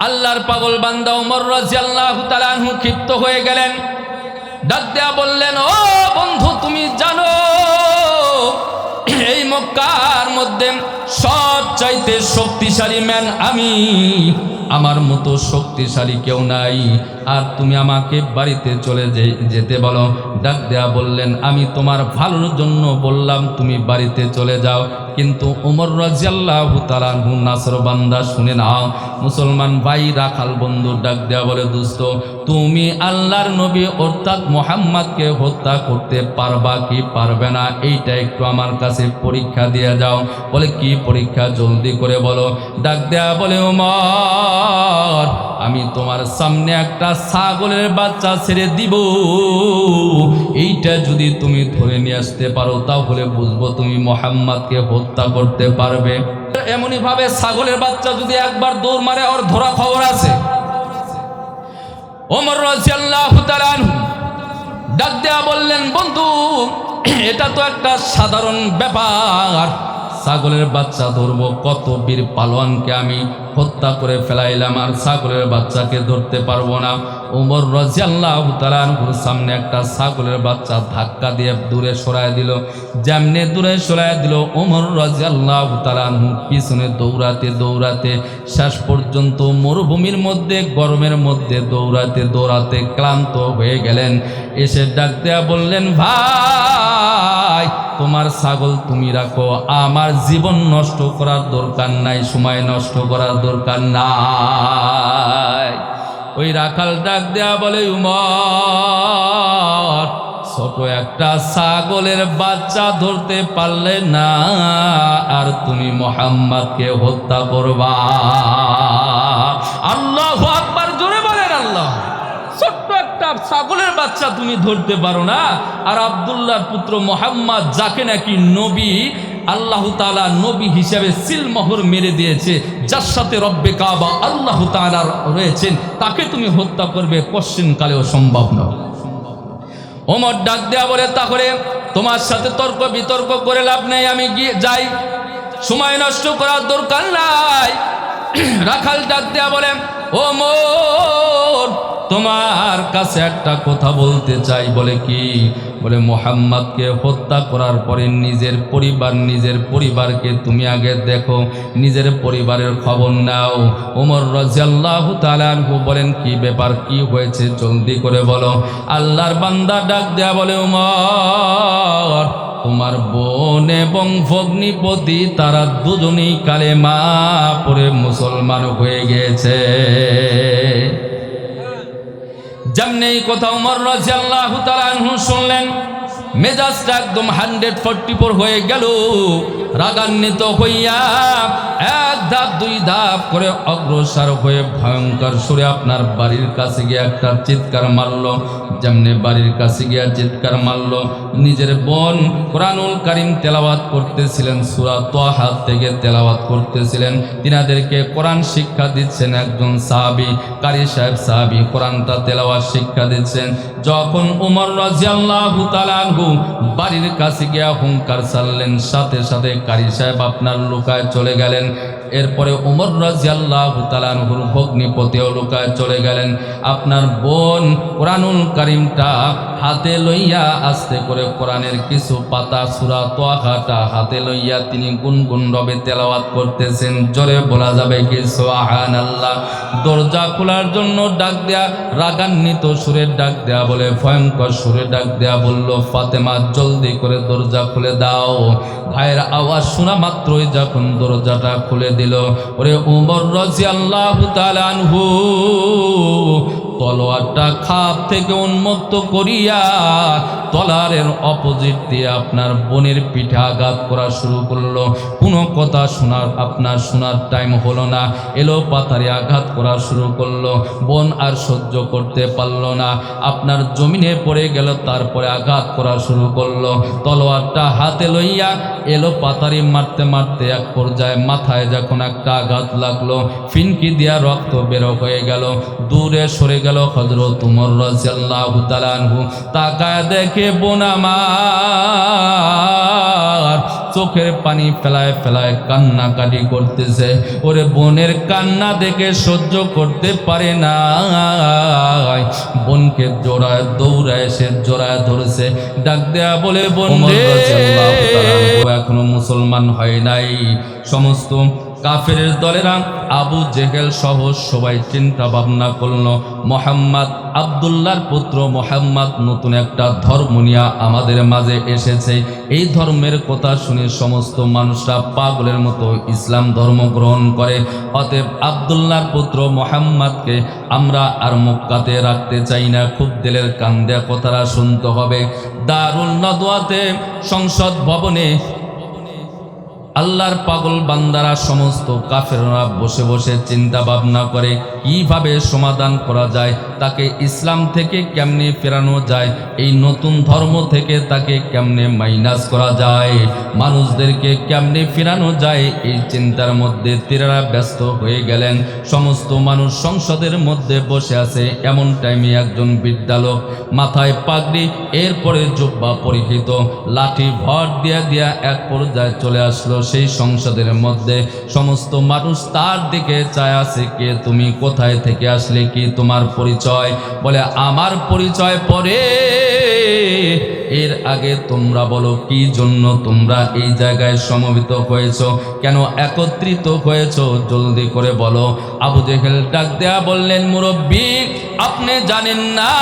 আল্লাহর পাগল বান্দা উমর রাজিয়াল্লাহু তাআলাহু ক্ষিপ্ত হয়ে গেলেন। ডাক দেয়া বললেন, ও বন্ধু, তুমি জানো, এই মক্কার মধ্যে সব চাইতে শক্তিশালী ম্যান আমি। আমার মতো শক্তিশালী কেউ নাই। আর তুমি আমাকে বাড়িতে চলে যেতে বলো। ডাক দেয়া বললেন, আমি তোমার ভালোর জন্য বললাম, তুমি বাড়িতে চলে যাও। কিন্তু উমর রাজিয়াল্লাহু তাআলাহু নাসর বান্দা শুনে নাও। মুসলমান ভাই রাখাল বন্ধু ডাক দেয়া বলে দুস্থ তুমি আল্লাহর নবী অর্থাৎ মোহাম্মদকে হত্যা করতে পারবা কি পারবে না? এইটা একটু আমার কাছে পরীক্ষা দিয়ে যাও। বলে, কি পরীক্ষা? জলদি করে বলো। ডাক দেয়া বলে উমর আমি তোমার সামনে একটা ছাগলের বাচ্চা ছেড়ে দিব। এইটা যদি তুমি ধরে নিয়ে আসতে পারো, তাহলে বুঝব তুমি মোহাম্মদকে হত্যা করতে পারবে। এমনই ভাবে ছাগলের বাচ্চা যদি একবার দৌড় মারে, ওর ধরা খবর আছে। ওমর রাজিয়াল্লাহু ডাক দেয়া বললেন, বন্ধু, এটা তো একটা সাধারণ ব্যাপার। ছাগলের বাচ্চা ধরবো, কত বীর পালোয়ানকে আমি হত্যা করে ফেলাইলাম আর ছাগলের বাচ্চাকে ধরতে পারব না। উমর রাজিয়াল্লাহু তাআলা আনহুর সামনে একটা ছাগলের বাচ্চা ধাক্কা দিয়ে দূরে সরায় দিল। যেমনি দূরে সরায় দিল ওমর রাজিয়াল্লাহু তাআলা আনহু পিছনে দৌড়াতে দৌড়াতে শেষ পর্যন্ত মরুভূমির মধ্যে, গরমের মধ্যে দৌড়াতে দৌড়াতে ক্লান্ত হয়ে গেলেন। এসে ডাক দেয়া বললেন, ভাই, তোমার ছাগল তুমি রাখো। আমার জীবন নষ্ট করার দরকার নাই, সময় নষ্ট করার দরকার নাই। ওই রাখাল ডাক দেয়া বলে, উমর, ছোট একটা ছাগলের বাচ্চা ধরতে পারলে না, আর তুমি মোহাম্মদকে হত্যা করবা। আল্লাহ ছাগলের বাচ্চা তুমি ধরতে পারো না। আর আবদুল্লাহর পুত্র মোহাম্মদ, যাকে নাকি নবী, আল্লাহ তাআলা নবী হিসাবে সিলমোহর মেরে দিয়েছে, যার সাথে রব্বে কাবা আল্লাহ তাআলা রয়েছেন, তাকে তুমি হত্যা করবে কশ্চিন কালেও সম্ভব নয়। ওমর ডাক দেয়া বলে, তাহলে তোমার সাথে তর্ক বিতর্ক করে লাভ নেই, আমি গিয়ে যাই। সময় নষ্ট করার দরকার নাই। রাখাল ডাক দেয়া বলে ও মোর, তোমার কাছে একটা কথা বলতে চাই, বলে কি? বলে, মোহাম্মদকে হত্যা করার পরে নিজের পরিবার, নিজের পরিবারকে তুমি আগে দেখো, নিজের পরিবারের খবর নাও। ওমর রাজিয়াল্লাহ তালানহু বলেন, কি ব্যাপার, কি হয়েছে? জলদি করে বলো। আল্লাহর বান্দা ডাক দেয়া বলে উমর তোমার বোন এবং ভগ্নিপতি, তারা দুজনেই কালে মা পরে মুসলমান হয়ে গেছে। যেমনি কথা উমর রাজিয়াল্লাহু তারা শুনলেন। মেজাজটা একদম হান্ড্রেড ফোরটি ফোর হয়ে গেল। রাগান্বিত হইয়া এক ধাপ, দুই ধাপ করে অগ্রসর হয়ে ভয়ঙ্কর সুরে আপনার বাড়ির কাছে গিয়ে একটা চিৎকার মারল। যেমনি বাড়ির কাছে গিয়ে চিৎকার মারল। নিজের বোন কোরআনুল কারিম তেলাওয়াত করতেছিলেন, সুরা তোহা থেকে তেলাওয়াত করতেছিলেন। তিনাদেরকে কোরআন শিক্ষা দিচ্ছেন একজন সাহাবি, কারি সাহেব সাহাবি। কোরআনটা তেলাওয়াত শিক্ষা দিচ্ছেন। যখন উমর রাজিয়াল্লাহু তাআলাহু বাড়ির কাছে গিয়া হুঙ্কার চাললেন সাথে সাথে কারি সাহেব আপনার লুকায় চলে গেলেন। এরপরে উমর রাজিয়াল্লাহু তাআলাহুর ভগ্নিপতিও লুকায় চলে গেলেন। আপনার বোন কোরআনুল কারিমটা হাতে লইয়া আস্তে করে কোরআনের কিছু পাতা সুরা তোয়াখাটা হাতে লইয়া তিনি গুনগুন রবে তেলাওয়াত করতেছেন। জোরে বলা যাবে কি? সোহান আল্লাহ দরজা খোলার জন্য ডাক দেয়া, রাগান্বিত সুরের ডাক দেয়া বলে, ভয়ঙ্কর সুরে ডাক দেয়া বলল, ফাতেমা, জলদি করে দরজা খুলে দাও। ভাইয়ের আওয়াজ শোনা মাত্রই যখন দরজাটা খুলে দিল। ওরে উমর রাজি আল্লাহ আনহু। তলোয়ারটা খাপ থেকে উন্মুক্ত করিয়া তলারের অপোজিট দিয়ে আপনার বোনের পিঠে আঘাত করা শুরু করল। কোনো কথা শোনার, আপনার শোনার টাইম হলো না। এলো পাতারে আঘাত করা শুরু করল। বোন আর সহ্য করতে পারল না। আপনার জমিনে পড়ে গেল, তারপরে আঘাত করা শুরু করল। তলোয়ারটা হাতে লইয়া এলো পাতারি মারতে মারতে এক পর্যায়ে মাথায় যখন একটা আঘাত লাগল, ফিনকি দিয়া রক্ত বেরো হয়ে গেল। দূরে সরে গেল। হজরত উমর রাজিয়াল্লাহু তাআলা আনহু। তাকায় দেখে দেখে বোন আমার চোখের পানি ফেলায় ফেলায় কান্নাকাটি করতেছে। ওরে বোনের কান্না দেখে সহ্য করতে পারে না বোনকে জোড়ায় দৌড়ায় সে জোড়ায় ধরেছে। ডাক দেয়া বলে বোন এখনও মুসলমান হয় নাই। সমস্ত কাফের দলেরা আবু জেহেল সহ সবাই চিন্তা ভাবনা করল, মোহাম্মদ আবদুল্লাহর পুত্র মোহাম্মদ নতুন একটা ধর্ম নিয়ে আমাদের মাঝে এসেছে। এই ধর্মের কথা শুনে সমস্ত মানুষরা পাগলের মতো ইসলাম ধর্ম গ্রহণ করে। অতএব আবদুল্লাহর পুত্র মোহাম্মদকে আমরা আর মক্কাতে রাখতে চাই না। খুব দিলের কান দেয়া কথাটা শুনতে হবে। দারুল নদোয়াতে সংসদ ভবনে আল্লাহর পাগল বান্দারা সমস্ত কাফেররা বসে বসে চিন্তা ভাবনা করে কীভাবে সমাধান করা যায়, তাকে ইসলাম থেকে কেমনে ফেরানো যায়, এই নতুন ধর্ম থেকে তাকে কেমনে মাইনাস করা যায়, মানুষদেরকে কেমনে ফেরানো যায়, এই চিন্তার মধ্যে তেরারা ব্যস্ত হয়ে গেলেন। সমস্ত মানুষ সংসদের মধ্যে বসে আছে, এমন টাইমে একজন বিদ্যালক মাথায় পাগড়ি, এরপরে জুব্বা পরিহিত, লাঠি ভর দিয়া দিয়া এক পর্যায়ে চলে আসলো সেই সংসদের মধ্যে। সমস্ত মানুষ তার দিকে চায় আছে, কে তুমি কোথায় থেকে আসলে কি তোমার পরিচয়? বলে, আমার পরিচয় পরে। এর আগে তোমরা বলো, কি জন্য তোমরা এই জায়গায় সমবেত হয়েছো? কেন একত্রিত হয়েছো? জলদি করে বলো। আবু জেহেল ডাক দেয়া বললেন, মুরব্বী, আপনি জানেন না,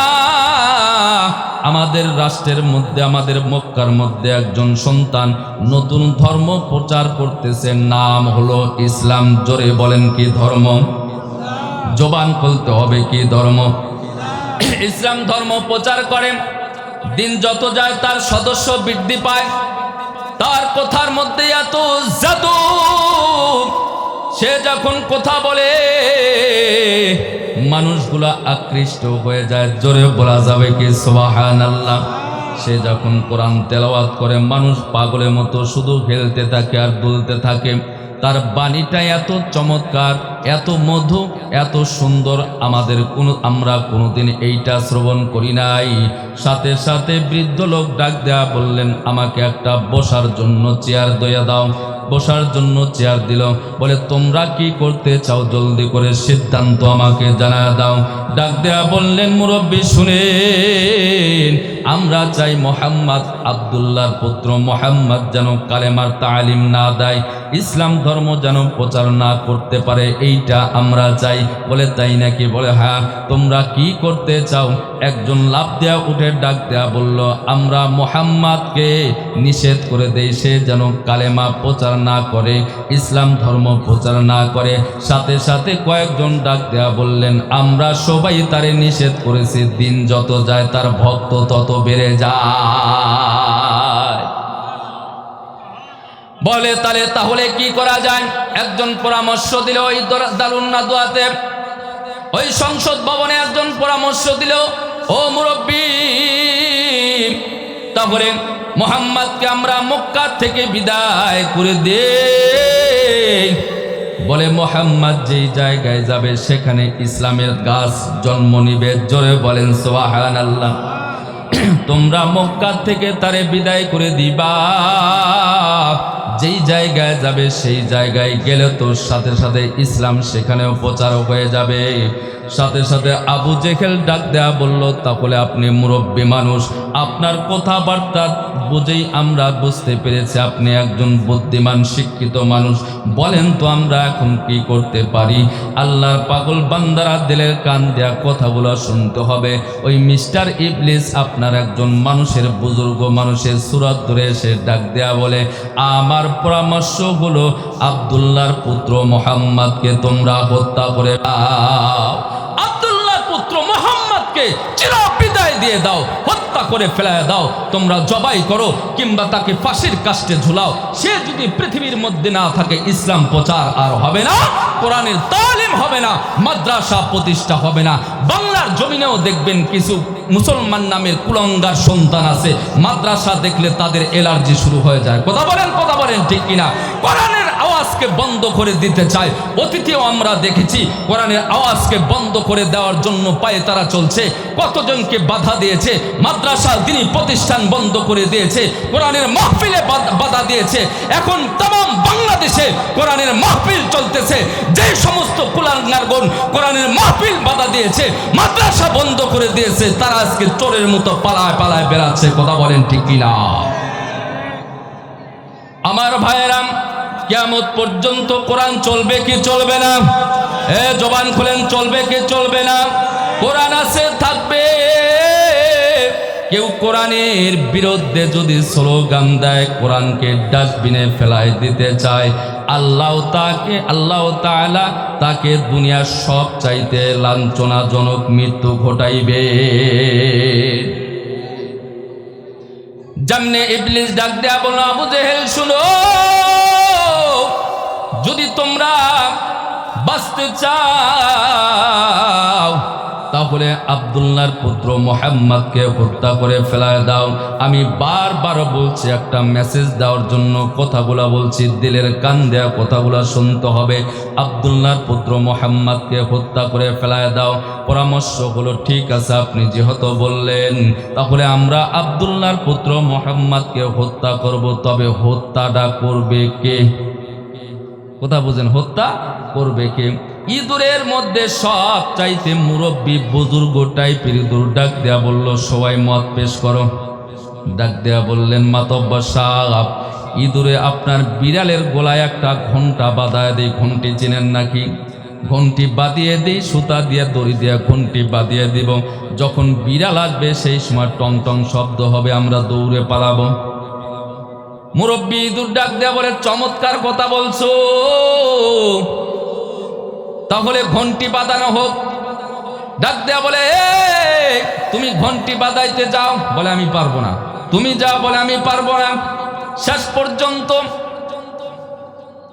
আমাদের রাষ্ট্রের মধ্যে, আমাদের মক্কার মধ্যে একজন সন্তান নতুন ধর্ম প্রচার করতেছে। নাম হলো ইসলাম। জোরে বলেন, কি ধর্ম? জবান খুলতে হবে কি ধর্ম? ইসলাম ধর্ম প্রচার করেন দিন যত যায় তার সদস্য বৃদ্ধি পায়। তার কথার মধ্যে এত জাদু। সে যখন কথা বলে, মানুষগুলা আকৃষ্ট হয়ে যায়। জোরে বলা যাবে কি সোহান আল্লাহ সে যখন কোরআন তেলাওয়াত করে, মানুষ পাগলের মতো শুধু খেলতে থাকে আর দুলতে থাকে। তার বাণীটা এত চমৎকার, এত মধু এত সুন্দর আমাদের কোনো, আমরা কোনোদিন এইটা শ্রবণ করি নাই। সাথে সাথে বৃদ্ধ লোক ডাক দেয়া বললেন, আমাকে একটা বসার জন্য চেয়ার দয়া দাও। বসার জন্য চেয়ার দিল। বলে, তোমরা কি করতে চাও? জলদি করে সিদ্ধান্ত আমাকে জানা দাও। ডাক দেয়া বললেন, মুরব্বী শুনে আমরা চাই মোহাম্মদ আবদুল্লাহর পুত্র মোহাম্মদ যেন কালেমার তালিম না দেয়। ইসলাম ধর্ম যেন প্রচার না করতে পারে, এইটা আমরা চাই। বলে তাই নাকি? বলে হ্যাঁ তোমরা কি করতে চাও? একজন লাভ দেয়া, উঠে ডাক দেয়া বলল, আমরা মোহাম্মদকে নিষেধ করে দেই, সে যেন কালেমা প্রচার না করে, ইসলাম ধর্ম প্রচার না করে। সাথে সাথে কয়েকজন ডাক দেয়া বললেন, আমরা সবাই তারে নিষেধ করেছি, দিন যত যায় তার ভক্ত তত বেড়ে যায়। বলে, তাহলে তাহলে কি করা যায়? একজন পরামর্শ দিল ওই দর- দারুন্না দোয়াতে। ওই সংসদ ভবনে একজন পরামর্শ দিল, ও মুরব্বী তারপরে মোহাম্মদকে আমরা মক্কা থেকে বিদায় করে দে বলে, মোহাম্মদ যেই জায়গায় যাবে, সেখানে ইসলামের গাছ জন্ম নিবে। জোরে বলেন সোহান আল্লাহ তোমরা মক্কা থেকে তারে বিদায় করে দিবা। যেই জায়গায় যাবে সেই জায়গায় গেলে তোর সাথে সাথে ইসলাম সেখানেও প্রচারও হয়ে যাবে। সাথে সাথে আবু জেখেল ডাক দেয়া বলল, তাহলে আপনি মুরব্বী মানুষ। আপনার কথাবার্তা বুঝেই আমরা বুঝতে পেরেছি আপনি একজন বুদ্ধিমান, শিক্ষিত মানুষ। বলেন তো আমরা এখন কি করতে পারি? আল্লাহর পাগল বান্দারা দিলের কান দেয়া কথাগুলো শুনতে হবে। ওই মিস্টার ইবলিস আপনার একজন মানুষের বুজুর্গ মানুষের সুরাত ধরে এসে ডাক দেয়া বলে, আমার পরামর্শ হলো আবদুল্লাহর পুত্র মোহাম্মদকে তোমরা হত্যা করে পুত্র মোহাম্মদকে চির বিদায় দিয়ে দাও, হত্যা করে ফেলায় দাও। তোমরা জবাই করো, কিংবা তাকে ফাঁসির কাস্টে ঝুলাও। সে যদি পৃথিবীর মধ্যে না থাকে, ইসলাম প্রচার আর হবে না, কোরআনের তালিম হবে না, মাদ্রাসা প্রতিষ্ঠা হবে না। বাংলার জমিনেও দেখবেন কিছু মুসলমান নামের কুলঙ্গার সন্তান আছে। মাদ্রাসা দেখলে তাদের এলার্জি শুরু হয়ে যায়। কথা বলেন কথা বলেন, ঠিক কিনা? আওয়াজ আওয়াজকে বন্ধ করে দিতে চায়। অতীতেও আমরা দেখেছি, কোরআনের আওয়াজকে বন্ধ করে দেওয়ার জন্য পায়ে তারা চলছে। কতজনকে বাধা দিয়েছে? মাদ্রাসা তিনি প্রতিষ্ঠান বন্ধ করে দিয়েছে। কোরআনের মাহফিলে বাধা- দিয়েছে। এখন তাম বাংলাদেশে কোরআনের মাহফিল চলতেছে। যে সমস্ত কুলাঙ্গারগণ কোরআনের মাহফিল বাধা দিয়েছে, মাদ্রাসা বন্ধ করে দিয়েছে, তারা আজকে চোরের মতো পালায় পালায় বেড়াচ্ছে। কথা বলেন ঠিক কিনা? আমার ভাইয়েরাম কিয়ামত পর্যন্ত কোরআন চলবে কি চলবে না? এ জবান খুলেন, চলবে কি চলবে না? কোরআন আছে, থাকবে। কেউ কোরআনের বিরুদ্ধে যদি স্লোগান দেয়, কোরআনকে ডাস্টবিনে ফেলাই দিতে চায়, আল্লাহ তাকে, আল্লাহ তাআলা তাকে দুনিয়ার সব চাইতে লাঞ্ছনাজনক মৃত্যু ঘটাইবে। যেমনে ইবলিস ডাক দেয়া বলো আবু জেহেল, শুনো। যদি তোমরা বাঁচতে চাও, তাহলে আবদুল্লাহর পুত্র মোহাম্মদকে হত্যা করে ফেলায় দাও। আমি বারবার বলছি, একটা মেসেজ দেওয়ার জন্য কথাগুলো বলছি, দিলের কান দেওয়া কথাগুলো শুনতে হবে। আবদুল্লাহর পুত্র মোহাম্মদকে হত্যা করে ফেলায় দাও। পরামর্শ হলো ঠিক আছে, আপনি যেহেতু বললেন, তাহলে আমরা আবদুল্লাহর পুত্র মোহাম্মদকে হত্যা করব। তবে হত্যাটা করবে কে? কথা বুঝেন, হত্যা করবে কে? ইঁদুরের মধ্যে সব চাইতে মুরব্বী বুজুর্গ টাইপের ইঁদুর ডাক দেয়া বলল, সবাই মত পেশ করো। ডাক দেয়া বললেন মাতব্বর সাপ ইঁদুরে আপনার বিড়ালের গোলায় একটা ঘণ্টা বাঁধায় দেয় ঘন্টি চেনেন নাকি? ঘন্টি বাঁধিয়ে দিই, সুতা দিয়ে, দড়ি দিয়ে ঘন্টি বাঁধিয়ে দিব। যখন বিড়াল আসবে, সেই সময় টং টং শব্দ হবে, আমরা দৌড়ে পালাবো। মুরব্বী ডাক দেয়া বলে চমৎকার কথা বলছো। তাহলে ঘন্টি বাঁধানো হোক। ডাক দেয়া বলে "এই, তুমি ঘন্টি বাঁধাইতে যাও। বলে আমি পারব না। তুমি যাও বলে আমি পারব না। শেষ পর্যন্ত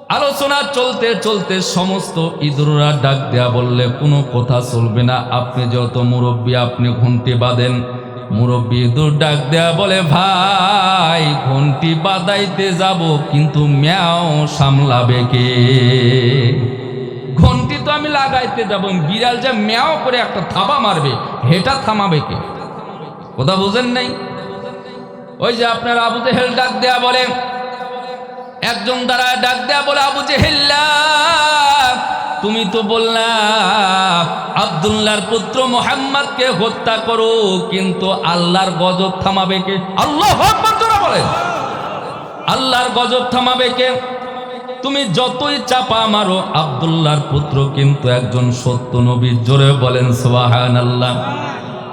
আলোচনা চলতে চলতে সমস্ত ইঁদুররা ডাক দেয়া বললে কোনো কথা চলবে না। আপনি যত মুরব্বী আপনি ঘন্টি বাঁধেন। মুরব্বী ইঁদুর ডাক দেয়া বলে, ভাই, ঘন্টি বাদাইতে যাব, কিন্তু ম্যাও সামলাবে কে? ঘন্টি তো আমি লাগাইতে যাব, বিড়াল যে ম্যাও করে একটা থাবা মারবে, হেটা থামাবে কে? কথা বুঝেন নাই? ওই যে আপনার আবু জেহেল ডাক দেয়া বলে, একজন দ্বারা ডাক দেয়া বলে, আবু জেহেল্লা তুমি তো বললা, আবদুল্লাহর পুত্র মোহাম্মদকে হত্যা করো, কিন্তু আল্লাহর গজব থামাবে কে? আল্লাহ বলেন। আল্লাহর গজব থামাবে কে? তুমি যতই চাপা মারো, আবদুল্লাহর পুত্র কিন্তু একজন সত্য নবীর জোরে বলেন সোহান আল্লাহ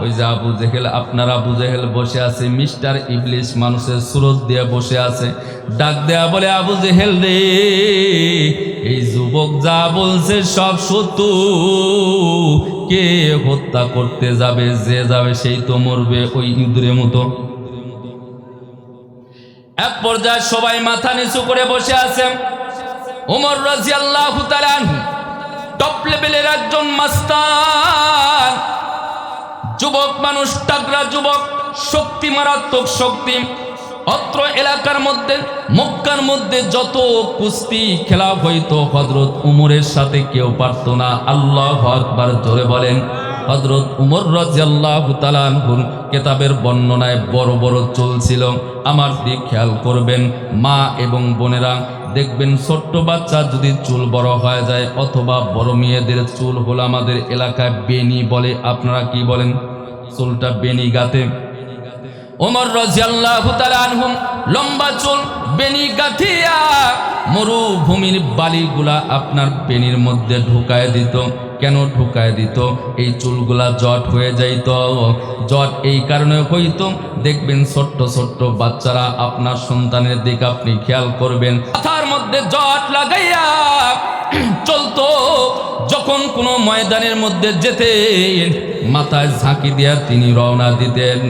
ওই যে আবু জেহেল, আপনার আবু জেহেল বসে আছে, মিস্টার ইবলিশ মানুষের সুরত দিয়ে বসে আছে। ডাক দেয়া বলে, আবু জেহেল রে, এই যুবক যা বলছে সব সত্য। কে হত্যা করতে যাবে, যে যাবে সেই তো মরবে ওই ইঁদুরের মতো। এক পর্যায়ে সবাই মাথা নিচু করে বসে আছে। ওমর রাজি আল্লাহ টপ লেভেলের একজন মাস্তান যুবক মানুষ, টাকরা যুবক, শক্তি মারাত্মক শক্তি। অত্র এলাকার মধ্যে, মক্কার মধ্যে যত কুস্তি খেলা হইতো হজরত উমরের সাথে কেউ পারত না। আল্লাহ আকবার, জোরে বলেন। হজরত উমর রাজিয়াল্লাহ কেতাবের বর্ণনায় বড় বড় চলছিল আমার দিক খেয়াল করবেন, মা এবং বোনেরা দেখবেন ছোট্ট বাচ্চা যদি চুল বড় হয়ে যায় অথবা বড় মেয়েদের চুল হলো আমাদের এলাকায় বেনি বলে। আপনারা কি বলেন? চুলটা বেনি গাতে। ওমর রাজিয়াল্লাহু লম্বা চুল বেনি গাথিয়া মরুভূমির বালিগুলা আপনার বেনির মধ্যে ঢুকায় দিত। কেন ঢুকায় দিত? এই চুলগুলা জট হয়ে যাইত। জট এই কারণে হইত, দেখবেন ছোট্ট ছোট্ট বাচ্চারা আপনার সন্তানের দিকে আপনি খেয়াল করবেন। মাথার মধ্যে জট লাগাইয়া চলতো। যখন কোনো ময়দানের মধ্যে যেতেন মাথায় ঝাঁকি দেয়া তিনি রওনা দিতেন।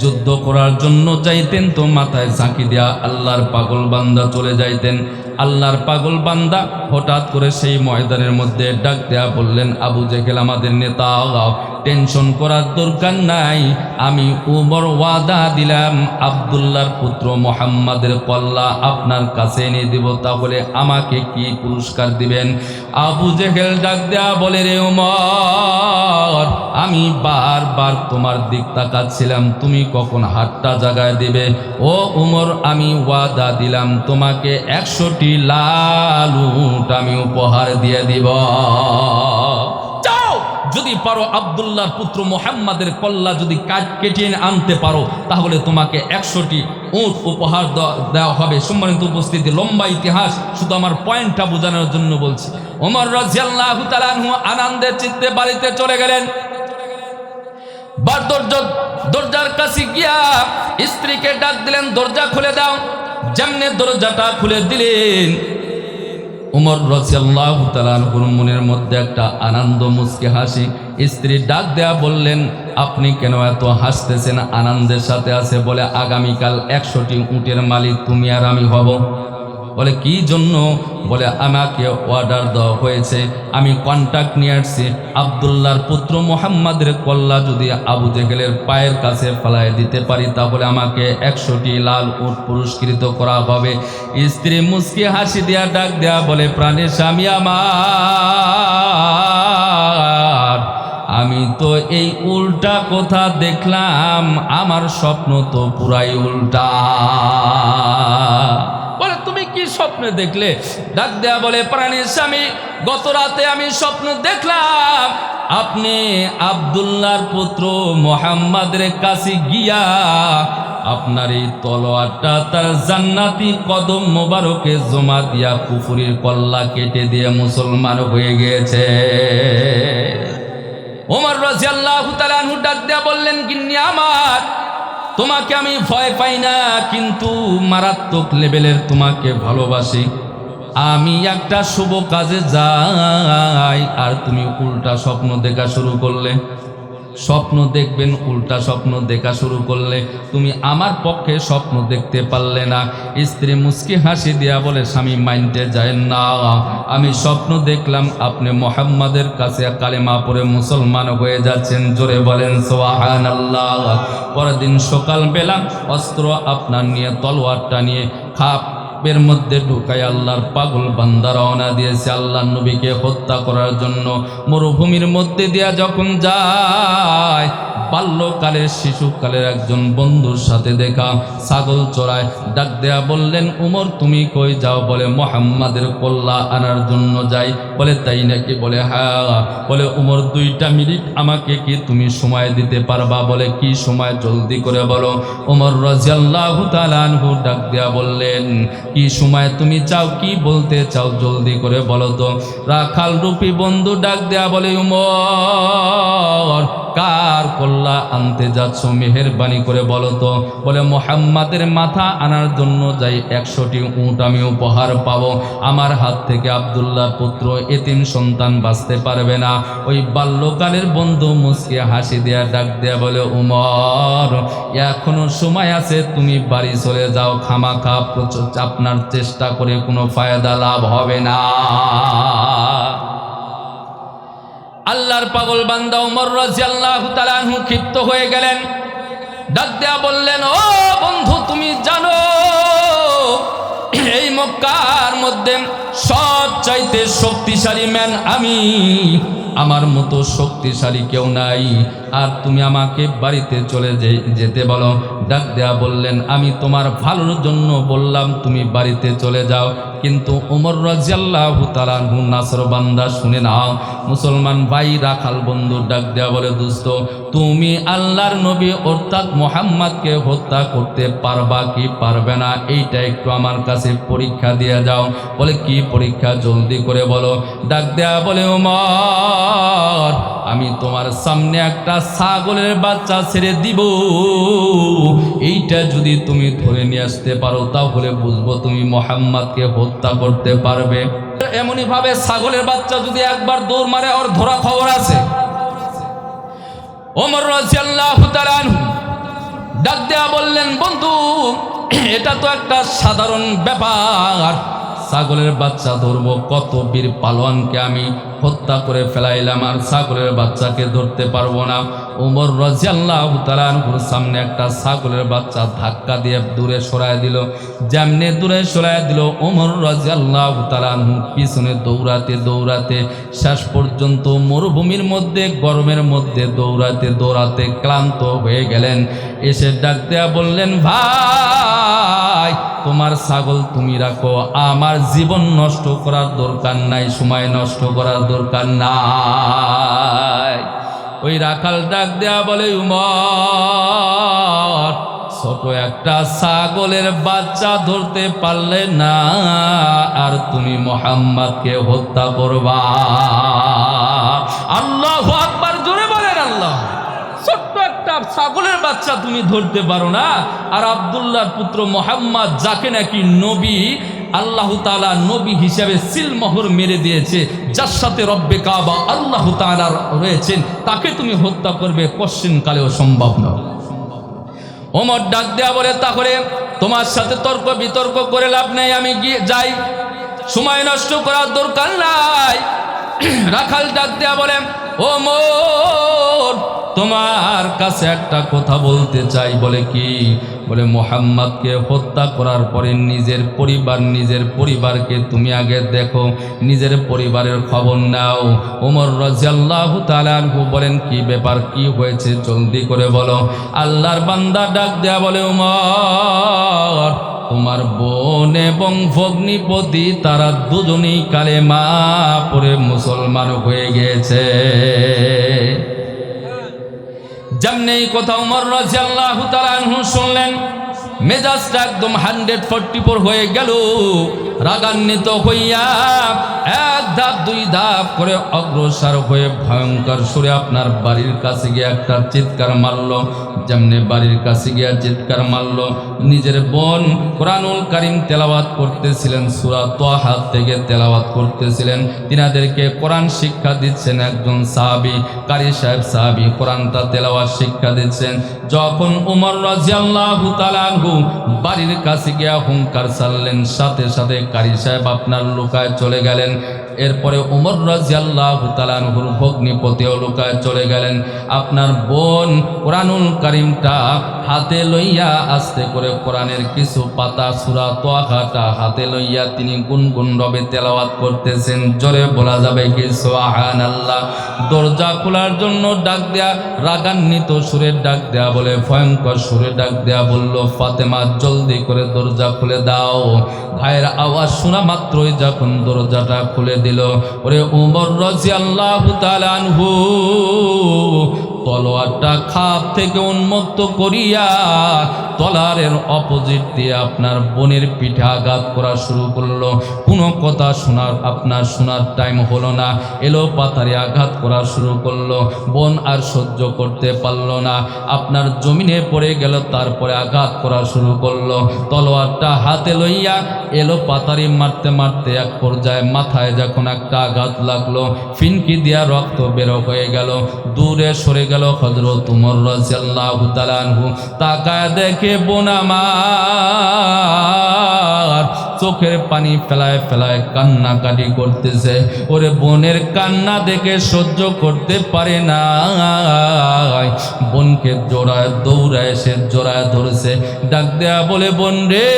যুদ্ধ করার জন্য যাইতেন তো মাথায় ঝাঁকি দেয়া আল্লাহর পাগল বান্দা চলে যাইতেন। আল্লাহর পাগল বান্দা হঠাৎ করে সেই ময়দানের মধ্যে ডাক দেয়া বললেন, আবু জেকেল আমাদের নেতা টেনশন করার দরকার নাই। আমি উমর ওয়াদা দিলাম, আবদুল্লাহর পুত্র মোহাম্মদের কল্লা আপনার কাছে এনে দেব, তাহলে আমাকে কি পুরস্কার দিবেন? আবু জেহেল ডাক দেয়া বলে, রে উমর, আমি বারবার তোমার দিক তাকাচ্ছিলাম, তুমি কখন হাতটা জাগায় দিবে? ও উমর, আমি ওয়াদা দিলাম, তোমাকে একশোটি লাল উট আমি উপহার দিয়ে দিব। যদি পারো আবদুল্লাহর পুত্র মোহাম্মদের কল্লা যদি কাজ কেটে আনতে পারো, তাহলে তোমাকে একশোটি উট উপহার দেওয়া- হবে। সম্মানিত উপস্থিতি, লম্বা ইতিহাস, শুধু আমার পয়েন্টটা বোঝানোর জন্য বলছি। ওমর রাজিয়াল্লাহু তাআলাহু আনন্দের চিত্তে বাড়িতে চলে গেলেন। বার দরজা দরজার কাছে গিয়া স্ত্রীকে ডাক দিলেন, দরজা খুলে দাও। যেমনে দরজাটা খুলে দিলেন উমর রসিয়াল্লাহ তালানহুর মনের মধ্যে একটা আনন্দ মুসকে হাসি। স্ত্রী ডাক দেয়া বললেন, আপনি কেন এত হাসতেছেন? আনন্দের সাথে আছে বলে আগামীকাল একশোটি উটের মালিক তুমি আর আমি হব। বলে, কি জন্য? বলে, আমাকে অর্ডার দেওয়া হয়েছে। আমি কন্ট্যাক্ট নিয়ে আসছি আবদুল্লাহর পুত্র মোহাম্মদের কল্লা যদি আবু জেহেলের পায়ের কাছে ফেলায় দিতে পারি, তাহলে আমাকে একশোটি লাল উট পুরস্কৃত করা হবে। স্ত্রী মুসকি হাসি দেয়া ডাক দেয়া বলে প্রাণের স্বামী আমার, আমি তো এই উল্টা কথা দেখলাম, আমার স্বপ্ন তো পুরাই উল্টা। কি স্বপ্ন দেখলে? ডাক দেয়া বলে প্রাণীর স্বামী গত রাতে আমি স্বপ্ন দেখলাম। আপনি আবদুল্লাহর পুত্র মোহাম্মদের কাছে গিয়া আপনার এই তলোয়ারটা তার জান্নাতি কদম মোবারকে জমা দিয়া কুফুরির কল্লা কেটে দিয়ে মুসলমান হয়ে গিয়েছে। ওমর রাজিয়াল্লাহু তাআলা আনহু ডাক দেয়া বললেন, গিন্নি আমার তোমাকে আমি ভয় পাই না, কিন্তু মারাত্মক লেভেলের তোমাকে ভালোবাসি। আমি একটা শুভ কাজে যাই, আর তুমি উল্টা স্বপ্ন দেখা শুরু করলে। স্বপ্ন দেখবেন, উল্টা স্বপ্ন দেখা শুরু করলে তুমি আমার পক্ষে স্বপ্ন দেখতে পারলে না। স্ত্রী মুস্কি হাসি দিয়া বলে, স্বামী, মাইন্ডে যায় না। আমি স্বপ্ন দেখলাম, আপনি মোহাম্মদের কাছে কালেমা পরে মুসলমান হয়ে যাচ্ছেন। জোরে বলেন সোহান আল্লাহ পরের দিন সকালবেলা অস্ত্র আপনার নিয়ে তলোয়ারটা নিয়ে খাপ এর মধ্যে ঢুকায় আল্লাহর পাগল বান্দা রওনা দিয়েছে। আল্লাহ নবীকে হত্যা করার জন্য মরুভূমির মধ্যে দিয়া যখন যায় বাল্যকালের শিশুকালের একজন বন্ধুর সাথে দেখা, ছাগল চড়ায়, ডাক দেয়া বললেন, উমর, তুমি কই যাও? বলে, মোহাম্মদের কল্লা আনার জন্য যাই। বলে, তাই নাকি? বলে হ্যাঁ। বলে, উমর, দুইটা মিনিট আমাকে কি তুমি সময় দিতে পারবা? বলে, কি সময়? জলদি করে বলো। উমর রাজিয়াল্লাহু ডাক দেয়া বললেন, কি সময় তুমি চাও? কি বলতে চাও? জলদি করে বলো তো। রাখাল রূপী বন্ধু ডাক দেয়া বলে, উমর, কার কল্লা আনতে যাচ্ছ, মেহেরবানি করে বলো তো। বলে, মোহাম্মদের মাথা আনার জন্য যাই একশোটি উঁট আমি উপহার পাবো। আমার হাত থেকে আবদুল্লাহ পুত্র, এতিম সন্তান বাঁচতে পারবে না। ওই বাল্যকালের বন্ধু মুসকে হাসি দেয়া ডাক দেয়া বলে, উমর, এখনও সময় আছে, তুমি বাড়ি চলে যাও। খামাখা আপনার চেষ্টা করে কোনো ফায়দা লাভ হবে না। আল্লাহর পাগল বান্দা উমর রাজিয়াল্লাহু তাআলা ক্ষিপ্ত হয়ে গেলেন। ডাক দেয়া বললেন, ও বন্ধু, তুমি জানো, এই মক্কার মধ্যে সব চাইতে শক্তিশালী ম্যান আমি। আমার মতো শক্তিশালী কেউ নাই। আর তুমি আমাকে বাড়িতে চলে যেতে বলো। ডাক দেয়া বললেন, আমি তোমার ভালোর জন্য বললাম তুমি বাড়িতে চলে যাও। কিন্তু উমর রাজিয়াল্লাহু তাআলাহু নাসর বান্দা শুনে নাও। মুসলমান ভাই রাখাল বন্ধু ডাক দেয়া বলে, দোস্ত, তুমি আল্লাহর নবী অর্থাৎ মোহাম্মদকে হত্যা করতে পারবা কি পারবে না? এইটা একটু আমার কাছে পরীক্ষা দিয়ে যাও। বলে, কি পরীক্ষা জলদি করে বলো? ডাক দেয়া বলে উমর আমি তোমার সামনে একটা ছাগলের বাচ্চা ছেড়ে দিব। এইটা যদি তুমি ধরে নিয়ে আসতে পারো, তাহলে বুঝব তুমি মোহাম্মদকে হত্যা করতে পারবে। এমনই ভাবে ছাগলের বাচ্চা যদি একবার দৌড় মারে, ওর ধরা খবর আছে। ওমর রাজিয়াল্লাহু তাআলা ডাক দেয়া বললেন, বন্ধু, এটা তো একটা সাধারণ ব্যাপার। ছাগলের বাচ্চা ধরবো, কত বীর পালোয়ানকে আমি হত্যা করে ফেলাইলাম আর ছাগলের বাচ্চাকে ধরতে পারব না। ওমর রাজিয়াল্লাহ তালানহুর সামনে একটা ছাগলের বাচ্চা ধাক্কা দিয়ে দূরে সরায় দিল। যেমনি দূরে সরায় দিল ওমর রাজিয়াল্লাহ তালানহু পিছনে দৌড়াতে দৌড়াতে শেষ পর্যন্ত মরুভূমির মধ্যে, গরমের মধ্যে দৌড়াতে দৌড়াতে ক্লান্ত হয়ে গেলেন। এসে ডাক দেয়া বললেন, ভাই, তোমার ছাগল তুমি রাখো, আমার জীবন নষ্ট করার দরকার নাই, সময় নষ্ট করার দরকার নাই। ওই রাখাল ডাক দেয়া বলে, উমর, ছোট একটা ছাগলের বাচ্চা ধরতে পারলে না, আর তুমি মোহাম্মদকে হত্যা করবা। আল্লাহ আকবার, জোরে বলেন আল্লাহ। ছোট্ট একটা ছাগলের বাচ্চা তুমি ধরতে পারো না, আর আবদুল্লাহর পুত্র মোহাম্মদ, যাকে নাকি নবী আল্লাহ তালা নবী হিসাবে সিলমোহর মেরে দিয়েছে, যার সাথে রব্বে কাবা আল্লাহ তালা রয়েছেন, তাকে তুমি হত্যা করবে কশ্চিন কালেও সম্ভব নয়। ওমর ডাক দেয়া বলে, তাহলে তোমার সাথে তর্ক বিতর্ক করে লাভ নেই, আমি গিয়ে যাই। সময় নষ্ট করার দরকার নাই। রাখাল ডাক দেয়া বলে ও মোর, তোমার কাছে একটা কথা বলতে চাই, বলে কি? বলে, মোহাম্মদকে হত্যা করার পরে নিজের পরিবার, নিজের পরিবারকে তুমি আগে দেখো, নিজের পরিবারের খবর নাও। ওমর রাজিয়াল্লাহু তাআলাহু বলেন, কি ব্যাপার, কি হয়েছে? জলদি করে বলো। আল্লাহর বান্দা ডাক দেয়া বলে উমর তোমার বোন এবং ভগ্নিপতি, তারা দুজনেই কালে মা পরে মুসলমান হয়ে গেছে। যেমনি এই কথা উমর রাজিয়াল্লাহ তাআলাহু শুনলেন, মেজাজটা একদম হান্ড্রেড ফোরটি ফোর হয়ে গেল। রাগান্বিত হইয়া এক ধাপ, দুই ধাপ করে অগ্রসর হয়ে ভয়ঙ্কর সুরে আপনার বাড়ির কাছে গিয়ে একটা চিৎকার মারলো। যেমনি বাড়ির কাছে গিয়ে চিৎকার মারলো। নিজের বোন কোরআনুল কারিম তেলাওয়াত করতেছিলেন, সুরা তোহাত থেকে তেলাওয়াত করতেছিলেন। তিনাদেরকে কোরআন শিক্ষা দিচ্ছেন একজন সাহাবি, কারি সাহেব সাহাবি কোরআনটা তেলাওয়াত শিক্ষা দিচ্ছেন। যখন উমর রাজিয়াল্লাহু তাআলাহু বাড়ির কাছে গিয়া হুঙ্কার চাললেন সাথে সাথে কারি সাহেব আপনার লুকায় চলে গেলেন। এরপরে উমর রাজিয়াল্লাহু তাআলাহুর ভগ্নিপতিও লুকায় চলে গেলেন। আপনার বোন কোরআনুল কারিমটা হাতে লইয়া আস্তে করে কোরআনের কিছু পাতা, সূরা তোয়াহাটা হাতে লইয়া তিনি গুনগুন রবে তেলাওয়াত করতেছেন। জোরে বলা যাবে কি সোহান আল্লাহ দরজা খোলার জন্য ডাক দেয়া, রাগান্বিত সুরের ডাক দেয়া বলে, ভয়ঙ্কর সুরে ডাক দেয়া বলল, ফাতেমা, জলদি করে দরজা খুলে দাও। ভাইয়ের আওয়াজ শোনা মাত্রই যখন দরজাটা খুলে দিল। ওরে উমর রাজিয়াল্লাহু তাআলা আনহু তলোয়ারটা খাপ থেকে উন্মুক্ত করিয়া তলারের অপোজিট দিয়ে আপনার বোনের পিঠে আঘাত করা শুরু করল। কোনো কথা শোনার, আপনার শোনার টাইম হলো না। এলো পাতারে আঘাত করা শুরু করল। বোন আর সহ্য করতে পারল না। আপনার জমিনে পড়ে গেল, তারপরে আঘাত করা শুরু করল। তলোয়ারটা হাতে লইয়া এলো পাতারি মারতে মারতে এক পর্যায়ে মাথায় যখন একটা আঘাত লাগল, ফিনকি দিয়া রক্ত বেরো হয়ে গেল। দূরে সরে গেল হজরত উমর রাজিয়াল্লাহু তাআলা আনহু। তাকায় দেখে বোন আমার চোখের পানি ফেলায় ফেলায় কান্নাকাটি করতেছে। ওরে বোনের কান্না দেখে সহ্য করতে পারে না বোনকে জোড়ায় দৌড়ায় সে জোড়ায় ধরেছে। ডাক দেয়া বলে, বোন রে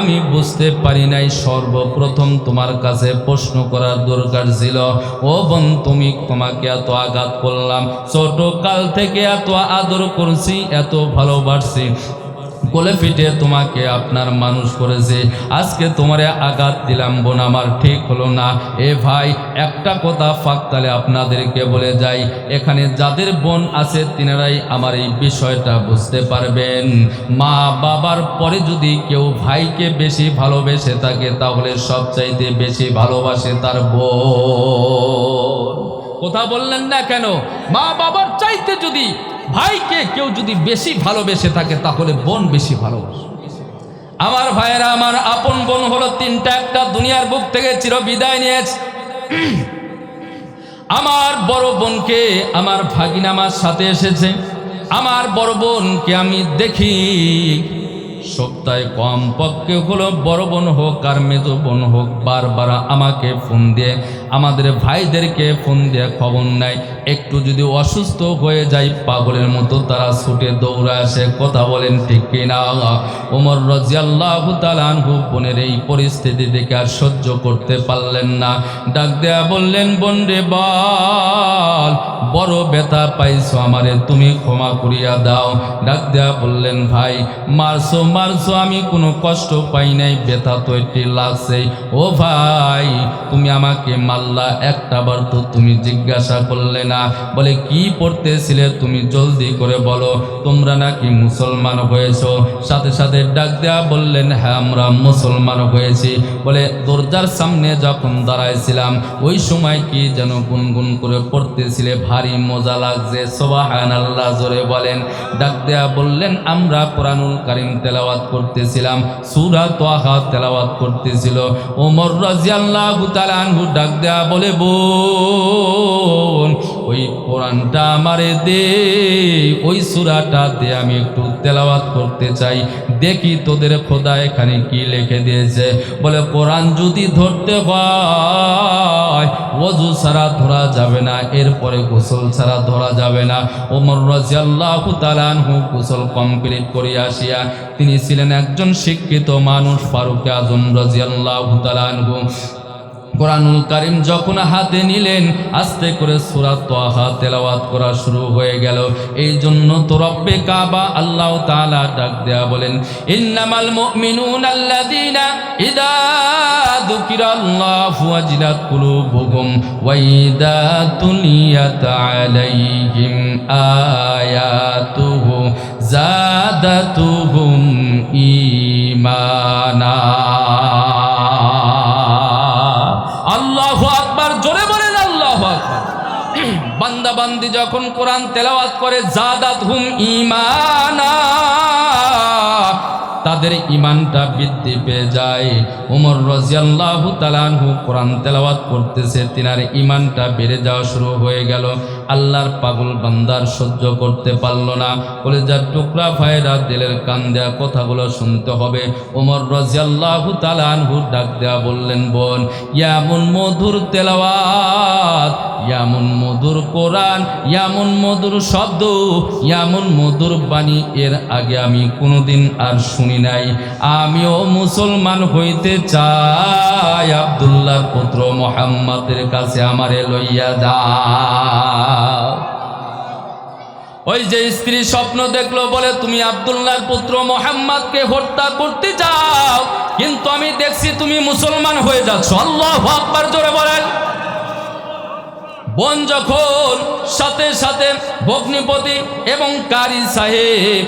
আমি বুঝতে পারি নাই, সর্বপ্রথম তোমার কাছে প্রশ্ন করার দরকার ছিল। ও বোন, তুমি তোমাকে এত আঘাত করলাম। ছোট কাল থেকে এত আদর করছি, এত ভালোবাসছি। কোলে পিঠে তোমাকে আপনার মানুষ করেছে। আজকে তোমারে আঘাত দিলাম বোন, আমার ঠিক হলো না। এ ভাই, একটা কথা ফাঁকতালে আপনাদেরকে বলে যাই, এখানে যাদের বোন আছে তিনারাই আমার এই বিষয়টা বুঝতে পারবেন। মা বাবার পরে যদি কেউ ভাইকে বেশি ভালোবেসে থাকে, তাহলে সবচাইতে বেশি ভালোবাসে তার বোন। কথা বললেন না কেন? মা বাবার চাইতে যদি ভাইকে কেউ যদি বেশি ভালোবেসে থাকে, তাহলে বোন বেশি ভালোবাসে। আমার ভাইয়েরা, আমার আপন বোন হলো তিনটা, একটা দুনিয়ার বুক থেকে চির বিদায় নিয়েছে। আমার বড় বোনকে আমার ভাগিনা আমার সাথে এসেছে। আমার বড় বোনকে আমি দেখি, সপ্তাহে কম পক্ষে হলো বড় বোন হোক আর মেজ বোন হোক, বারবার আমাকে ফোন দিয়ে আমাদের ভাইদেরকে ফোন দিয়ে খবর নেয়। একটু যদি অসুস্থ হয়ে যায়, পাগলের মতো তারা ছুটে দৌড়ে আসে, কথা বলেন ঠিক কিনা? ওমর রাজিয়াল্লাহ তালানহু বোনের এই পরিস্থিতি দেখে আর সহ্য করতে পারলেন না। ডাক দেয়া বললেন বোন রে বল, বড় ব্যথা পাইছো আমারে, তুমি ক্ষমা করিয়া দাও। ডাক দেয়া বললেন, ভাই, মারছো মারছো, আমি কোনো কষ্ট পাই নাই, ব্যথা তো একটি লাগছে ও ভাই, তুমি আমাকে মাল্লা একটা বার তো তুমি জিজ্ঞাসা করলে না। বলে, কি পড়তেছিলে তুমি জলদি করে বলো। তোমরা নাকি মুসলমান হয়েছো? সাথে সাথে ডাক দেয়া বললেন হ্যাঁ আমরা মুসলমান হয়েছি। বলে, দরজার সামনে যখন দাঁড়াইছিলাম, ওই সময় কি যেন গুনগুন করে পড়তেছিলে? ভারী মজা লাগছে। সোবাহান আল্লাহ জোরে বলেন। ডাক দেয়া বললেন, আমরা কোরআনুল কারিম তেলাওয়াত করতেছিলাম। সুরা তোয়াহা তেলাওয়াত করতেছিল। ওমর রাজিয়াল্লাহু ডাক দেয়া বলে, বোন, ওই কোরআনটা আমারে দে, ওই সুরাটা দে, আমি একটু তেলাওয়াত করতে চাই। দেখি তোদের খোদা এখানে কি লিখে দিয়েছে। বলে, কোরআন যদি ধরতে হয়, ওযু ছাড়া ধরা যাবে না, এরপরে গোসল ছাড়া ধরা যাবে না। ওমর রাজিয়াল্লাহু তাআলা আনহু গোসল কমপ্লিট করে আসিয়া, তিনি ছিলেন একজন শিক্ষিত মানুষ, ফারুক আজম রাজিয়াল্লাহু তাআলা আনহু। কোরআনুল কারিম যখন হাতে নিলেন, আস্তে করে সুরাত তোয়াহা তেলাওয়াত করা শুরু হয়ে গেল। এই জন্য তো রব্বে কাবা আল্লাহ তালা ডাক দেয়া বলেন, ইন্নামাল মুমিনুন আল্লাযীনা ইদা যুকিরাল্লাহু ওয়াজিলাত কুলুবুহুম ওয়া ইদা তুলিয়াত আলাইহিম আয়াতুহু জাদাতুহুম ঈমানা। বান্দা যখন কোরআন তেলাওয়াত করে জাদাত হুম ইমানা তাদের ইমানটা বৃদ্ধি পেয়ে যায়। উমর রাজিয়াল্লাহু তালানহু কোরআন তেলাওয়াত করতেছে, তিনার ইমানটা বেড়ে যাওয়া শুরু হয়ে গেল। আল্লাহর পাগল বান্দার সহ্য করতে পারল না। বলে যার টুকরা ভাইরা দিলের কান দেয়া কথাগুলো শুনতে হবে। ওমর রাজিয়াল্লাহু তালানহু ডাক দেয়া বললেন, বোন, ইয়ামুন মধুর তেলাওয়াত, ইয়ামুন মধুর কোরআন, ইয়ামুন মধুর শব্দ, ইয়ামুন মধুর বাণী, এর আগে আমি কোনোদিন আর শুনি নাই। আমিও মুসলমান হইতে চাই, আব্দুল্লাহর পুত্র মোহাম্মদের কাছে আমারে লইয়া যাও ওই যে স্ত্রী স্বপ্ন দেখল, বলে, তুমি আবদুল্লাহর পুত্র মোহাম্মদকে হত্যা করতে চাও, কিন্তু আমি দেখছি তুমি মুসলমান হয়ে যাচ্ছ। আল্লাহ আকবার জোরে বলেন। বন যখন সাথে সাথে ভগ্নিপতি এবং কারি সাহেব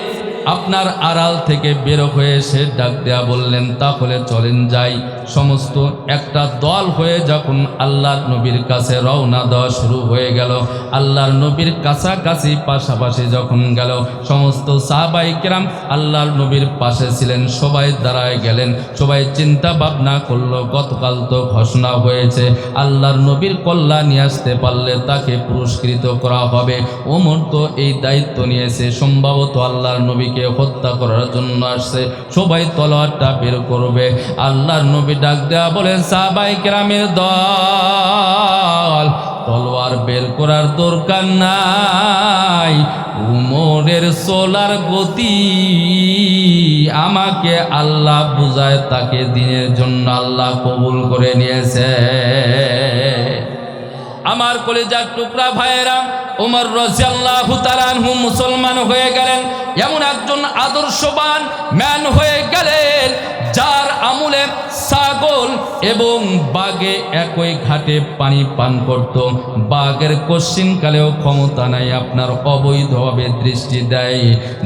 আপনার আড়াল থেকে বেরো হয়ে সে ডাক দেয়া বললেন, তাহলে চলেন যাই। সমস্ত একটা দল হয়ে যখন আল্লাহর নবীর কাছে রওনা দেওয়া শুরু হয়ে গেল, আল্লাহর নবীর কাছাকাছি পাশাপাশি যখন গেল, সমস্ত সাহাবাই কেরাম আল্লাহর নবীর পাশে ছিলেন, সবাই দাঁড়ায় গেলেন, সবাই চিন্তা ভাবনা করল, গতকাল তো ঘোষণা হয়েছে, আল্লাহর নবীর কল্যাণ নিয়ে আসতে পারলে তাকে পুরস্কৃত করা হবে। ওমর তো এই দায়িত্ব নিয়েছে, সম্ভবত আল্লাহর নবীকে হত্যা করার জন্য আসছে। সবাই তলোয়ারটা বের করবে। আল্লাহর নবী ডাক দেয়া বলে সাহাবাই কেরামের দল, তলোয়ার বের করার দরকার নাই। উমরের সোলার গতি আমাকে আল্লাহ বুঝায়, তাকে দিনের জন্য আল্লাহ কবুল করে নিয়েছে। আমার কলেজার টুকরা ভাইয়েরা উমর রাজিয়াল্লাহু তাআলাহু মুসলমান হয়ে গেলেন। এমন একজন আদর্শবান ম্যান হয়ে গেলেন, যার আমলে ছাগল এবং বাঘে একই ঘাটে পানি পান করত। বাঘের কশ্চিনকালেও ক্ষমতা নাই, আপনার অবৈধভাবে দৃষ্টি দেয়।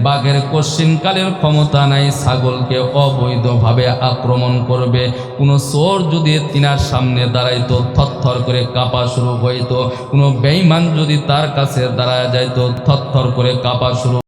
বাঘের কশ্চিনকালের ক্ষমতা নাই, ছাগলকে অবৈধভাবে আক্রমণ করবে। কোনো চোর যদি তিনার সামনে দাঁড়াইতো, থরথর করে কাঁপা শুরু হইতো। কোনো বেঈমান যদি তার কাছে দাঁড়ায় যাইতো, থরথর করে কাঁপা শুরু